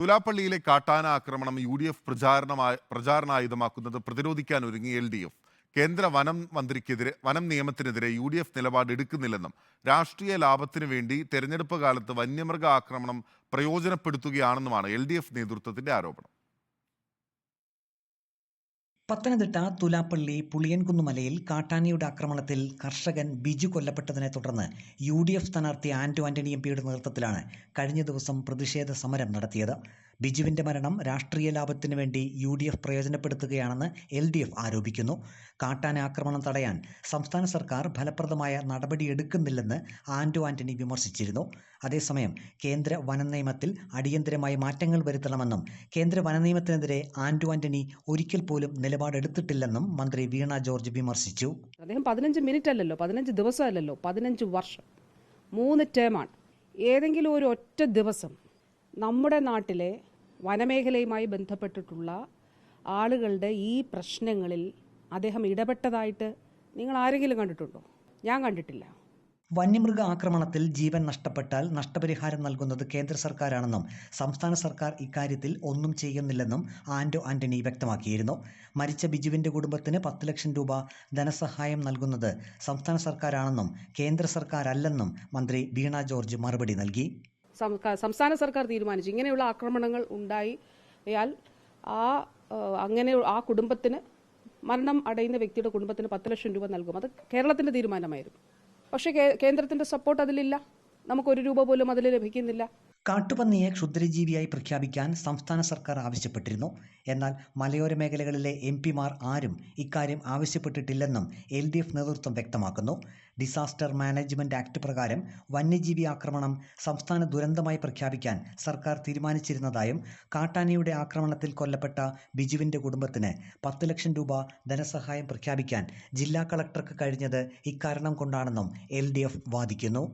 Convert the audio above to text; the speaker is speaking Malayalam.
തുലാപ്പള്ളിയിലെ കാട്ടാന ആക്രമണം യു ഡി എഫ് പ്രചാരണമായ പ്രചാരണായുധമാക്കുന്നത് പ്രതിരോധിക്കാൻ ഒരുങ്ങി എൽ ഡി എഫ് കേന്ദ്ര വനം മന്ത്രിക്കെതിരെ വനം നിയമത്തിനെതിരെ യു ഡി എഫ് നിലപാട് എടുക്കുന്നില്ലെന്നും രാഷ്ട്രീയ ലാഭത്തിനു വേണ്ടി തെരഞ്ഞെടുപ്പ് കാലത്ത് വന്യമൃഗ ആക്രമണം പ്രയോജനപ്പെടുത്തുകയാണെന്നുമാണ് എൽ ഡി എഫ് നേതൃത്വത്തിന്റെ ആരോപണം. പത്തനംതിട്ട തുലാപ്പള്ളി പുളിയൻകുന്നുമലയിൽ കാട്ടാനയുടെ ആക്രമണത്തിൽ കർഷകൻ ബിജു കൊല്ലപ്പെട്ടതിനെ തുടർന്ന് യു ഡി എഫ് സ്ഥാനാർത്ഥി ആന്റോ ആന്റണി എം പിയുടെ നേതൃത്വത്തിലാണ് കഴിഞ്ഞ ദിവസം പ്രതിഷേധ സമരം നടത്തിയത്. ബിജുവിന്റെ മരണം രാഷ്ട്രീയ ലാഭത്തിനു വേണ്ടി യു ഡി എഫ് പ്രയോജനപ്പെടുത്തുകയാണെന്ന് എൽ ഡി എഫ് ആരോപിക്കുന്നു. കാട്ടാന ആക്രമണം തടയാൻ സംസ്ഥാന സർക്കാർ ഫലപ്രദമായ നടപടിയെടുക്കുന്നില്ലെന്ന് ആന്റോ ആന്റണി വിമർശിച്ചിരുന്നു. അതേസമയം കേന്ദ്ര വന നിയമത്തിൽ അടിയന്തരമായി മാറ്റങ്ങൾ വരുത്തണമെന്നും കേന്ദ്ര വന നിയമത്തിനെതിരെ ആന്റോ ആന്റണി ഒരിക്കൽ പോലും നിലപാടെടുത്തിട്ടില്ലെന്നും മന്ത്രി വീണ ജോർജ് വിമർശിച്ചു. അദ്ദേഹം പതിനഞ്ച് മിനിറ്റ് അല്ലല്ലോ പതിനഞ്ച് ദിവസമല്ലല്ലോ പതിനഞ്ച് വർഷം. മൂന്ന് ടേമാണ് ഏതെങ്കിലും ഒരു ഒറ്റ ദിവസം നമ്മുടെ നാട്ടിലെ വനമേഖലയുമായി ബന്ധപ്പെട്ടിട്ടുള്ള ആളുകളുടെ ഈ പ്രശ്നങ്ങളിൽ അദ്ദേഹം ഇടപെട്ടതായിട്ട് നിങ്ങൾ ആരെങ്കിലും കണ്ടിട്ടുണ്ടോ? ഞാൻ കണ്ടിട്ടില്ല. വന്യമൃഗ ആക്രമണത്തിൽ ജീവൻ നഷ്ടപ്പെട്ടാൽ നഷ്ടപരിഹാരം നൽകുന്നത് കേന്ദ്ര സർക്കാരാണെന്നും സംസ്ഥാന സർക്കാർ ഇക്കാര്യത്തിൽ ഒന്നും ചെയ്യുന്നില്ലെന്നും ആന്റോ ആന്റണി വ്യക്തമാക്കിയിരുന്നു. മരിച്ച ബിജുവിന്റെ കുടുംബത്തിന് പത്ത് ലക്ഷം രൂപ ധനസഹായം നൽകുന്നത് സംസ്ഥാന സർക്കാരാണെന്നും കേന്ദ്ര സർക്കാരല്ലെന്നും മന്ത്രി വീണ ജോർജ് മറുപടി നൽകി. സംസ്ഥാന സർക്കാർ തീരുമാനിച്ചു. ഇങ്ങനെയുള്ള ആക്രമണങ്ങൾ ഉണ്ടായാൽ ആ അങ്ങനെ ആ കുടുംബത്തിന് മരണം അടയുന്ന വ്യക്തിയുടെ കുടുംബത്തിന് പത്ത് ലക്ഷം രൂപ നൽകും. അത് കേരളത്തിന്റെ തീരുമാനമായിരുന്നു. പക്ഷേ കേന്ദ്രത്തിന്റെ സപ്പോർട്ട് അതിലില്ല. നമുക്ക് ഒരു രൂപ പോലും അതിൽ ലഭിക്കുന്നില്ല. കാട്ടുപന്നിയെ ക്ഷുദ്രജീവിയായി പ്രഖ്യാപിക്കാൻ സംസ്ഥാന സർക്കാർ ആവശ്യപ്പെട്ടിരുന്നു. എന്നാൽ മലയോര മേഖലകളിലെ എം പിമാർ ആരും ഇക്കാര്യം ആവശ്യപ്പെട്ടിട്ടില്ലെന്നും എൽ ഡി എഫ് നേതൃത്വം വ്യക്തമാക്കുന്നു. ഡിസാസ്റ്റർ മാനേജ്മെന്റ് ആക്ട് പ്രകാരം വന്യജീവി ആക്രമണം സംസ്ഥാന ദുരന്തമായി പ്രഖ്യാപിക്കാൻ സർക്കാർ തീരുമാനിച്ചിരുന്നതായും കാട്ടാനയുടെ ആക്രമണത്തിൽ കൊല്ലപ്പെട്ട ബിജുവിന്റെ കുടുംബത്തിന് പത്ത് ലക്ഷം രൂപ ധനസഹായം പ്രഖ്യാപിക്കാൻ ജില്ലാ കളക്ടർക്ക് കഴിഞ്ഞത് ഇക്കാരണം കൊണ്ടാണെന്നും എൽ വാദിക്കുന്നു.